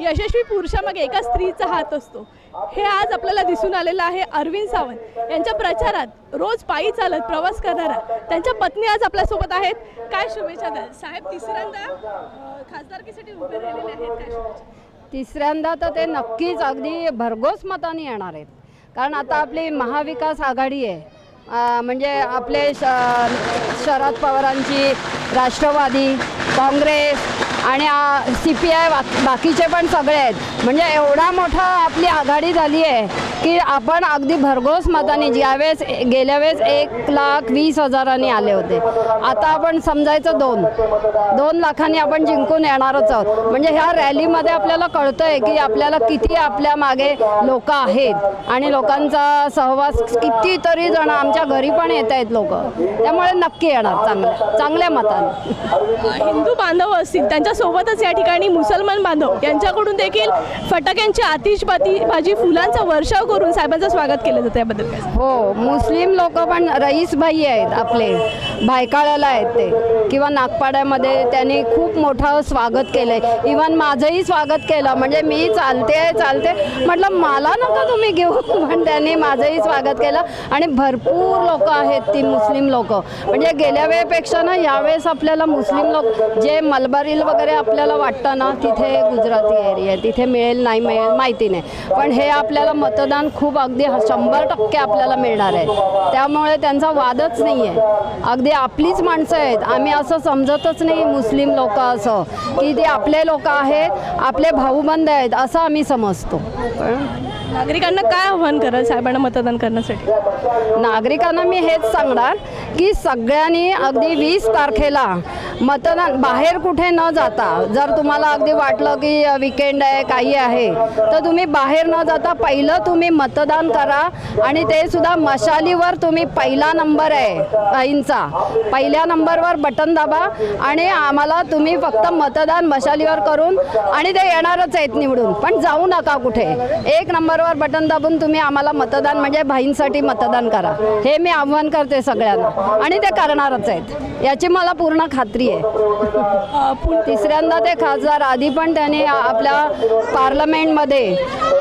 यशस्वी पुरुषामागे एका स्त्रीचा हात असतो. हे आज आपल्याला दिसून आलेलं आहे अरविंद सावंत. यांच्या प्रचारात रोज पायी चालत प्रवास करणारा त्यांच्या पत्नी आज आपल्यासोबत आहेत. काय शुभेच्छा द्या साहेब तिसऱ्यांदा खासदारकीसाठी उभे राहिलेले आहेत. काय शुभेच्छा? तिसऱ्यांदा तर ते नक्कीच अगदी भरघोस मताने येणार आहेत. कारण आता आपली महाविकास आघाडी आहे. म्हणजे आपले श शरद पवारांची राष्ट्रवादी काँग्रेस आणि सी पी आय बाकीचे पण सगळे आहेत. म्हणजे एवढा मोठा आपली आघाडी झाली आहे की आपण अगदी भरघोस मताने ज्यावेळेस गेल्या वेळेस एक लाख वीस हजारांनी आले होते. आता आपण समजायचं दोन. दोन लाखांनी आपण जिंकून येणारच आहोत. म्हणजे ह्या रॅलीमध्ये आपल्याला कळतं आहे की आपल्याला किती आपल्या मागे लोक आहेत. आणि लोकांचा सहवास कितीतरी जण आमच्या घरी पण येत आहेत लोक. त्यामुळे नक्की येणार चांगल्या चांगल्या मताने. हिंदू बांधव असतील त्यांच्या त्यांच्यासोबतच या ठिकाणी मुसलमान बांधव यांच्याकडून देखील फटाक्यांची आतिषबाजी भाजी फुलांचा वर्षाव करून साहेबांचं स्वागत केलं जातं याबद्दल हो मुस्लिम लोक पण रईस भाई आहेत आपले. भायकाळ्याला आहेत ते. किंवा नागपाड्यामध्ये त्यांनी खूप मोठं स्वागत केलं आहे इवन माझंही स्वागत केलं. म्हणजे मी चालते आहे चालते म्हटलं मला नका तुम्ही घेऊ. पण त्यांनी माझंही स्वागत केलं. आणि भरपूर लोक आहेत ती मुस्लिम लोक. म्हणजे गेल्या वेळेपेक्षा ना यावेळेस आपल्याला मुस्लिम लोक जे मलबारील वगैरे आपल्याला वाटतं ना तिथे गुजराती एरिया आहे. तिथे मिळेल नाही मिळेल माहिती नाही. पण हे आपल्याला मतदान खूप अगदी शंभर टक्के आपल्याला मिळणार आहे. त्यामुळे त्यांचा वादच नाही आहे अगदी आपलीच माणसं आहेत आम्ही असं समजतच नाही मुस्लिम लोक असं की ते आपले लोक आहेत आपले भाऊबंद आहेत असं आम्ही समजतो. नागरिकांना काय आव्हान कराल साहेबांना मतदान करण्यासाठी? नागरिकांना मी हेच सांगणार की सगळ्यांनी अगदी वीस तारखेला मतदान बाहेर कुठे न जाता जर तुम्हाला अगदी वाटलं की विकेंड आहे काही आहे तर तुम्ही बाहेर न जाता पहिलं तुम्ही मतदान करा आणि ते सुद्धा मशालीवर तुम्ही पहिला नंबर आहे आईंचा. पहिल्या नंबरवर बटन दाबा आणि आम्हाला तुम्ही फक्त मतदान मशालीवर करून आणि ते येणारच आहेत निवडून. पण जाऊ नका कुठे. एक नंबरवर बटन दाबून तुम्ही आम्हाला मतदान म्हणजे भाईंसाठी मतदान करा. हे मी आव्हान करते सगळ्यांना. आणि ते करणारच आहेत. याची मला पूर्ण खात्री आहे. तिसऱ्यांदा ते खासदार आधी पण त्यांनी आपल्या पार्लमेंटमध्ये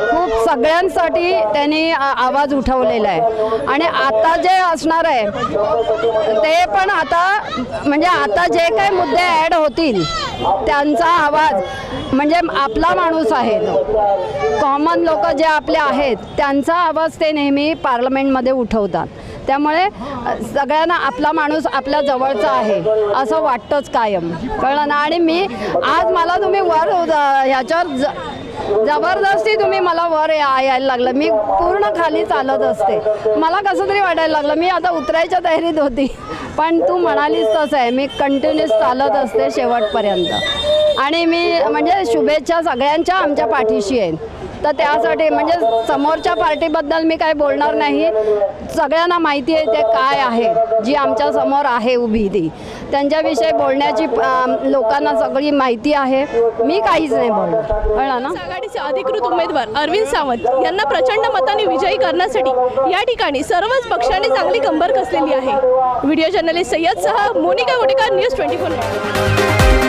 खूप सगळ्यांसाठी त्यांनी आ- आवाज उठवलेला आहे. आणि आता जे असणार आहे ते पण आता म्हणजे आता जे काही मुद्दे ॲड होतील त्यांचा आवाज म्हणजे आपला माणूस आहे तो. कॉमन लोक जे आपले आहेत त्यांचा आवाज ते नेहमी पार्लमेंटमध्ये उठवतात. त्यामुळे सगळ्यांना आपला माणूस आपल्या जवळचा आहे असं वाटतंच कायम. कळलं ना? आणि मी आज मला तुम्ही वर ह्याच्यावर ज- जबरदस्ती तुम्ही मला वर या- यायला लागलं. मी पूर्ण खाली चालत असते. मला कसं तरी वाटायला लागलं मी आता उतरायच्या तयारीत होती. पण तू म्हणालीस तसं आहे मी कंटिन्युअस चालत असते शेवटपर्यंत. आणि मी म्हणजे शुभेच्छा सगळ्यांच्या आमच्या पाठीशी आहेत तर त्यासाठी म्हणजे समोरच्या पार्टीबद्दल मी काय बोलणार नाही. सगळ्यांना माहिती आहे ते काय आहे जी आमच्यासमोर आहे उभी ती. त्यांच्याविषयी बोलण्याची लोकांना सगळी माहिती आहे. मी काहीच नाही बोलणार. कळलं ना? आघाडीचे अधिकृत उमेदवार अरविंद सावंत यांना प्रचंड मताने विजयी करण्यासाठी या ठिकाणी सर्वच पक्षांनी चांगली कंबर कसलेली आहे. व्हिडिओ जर्नलिस्ट सय्यद सह Monika Gotekar news twenty four.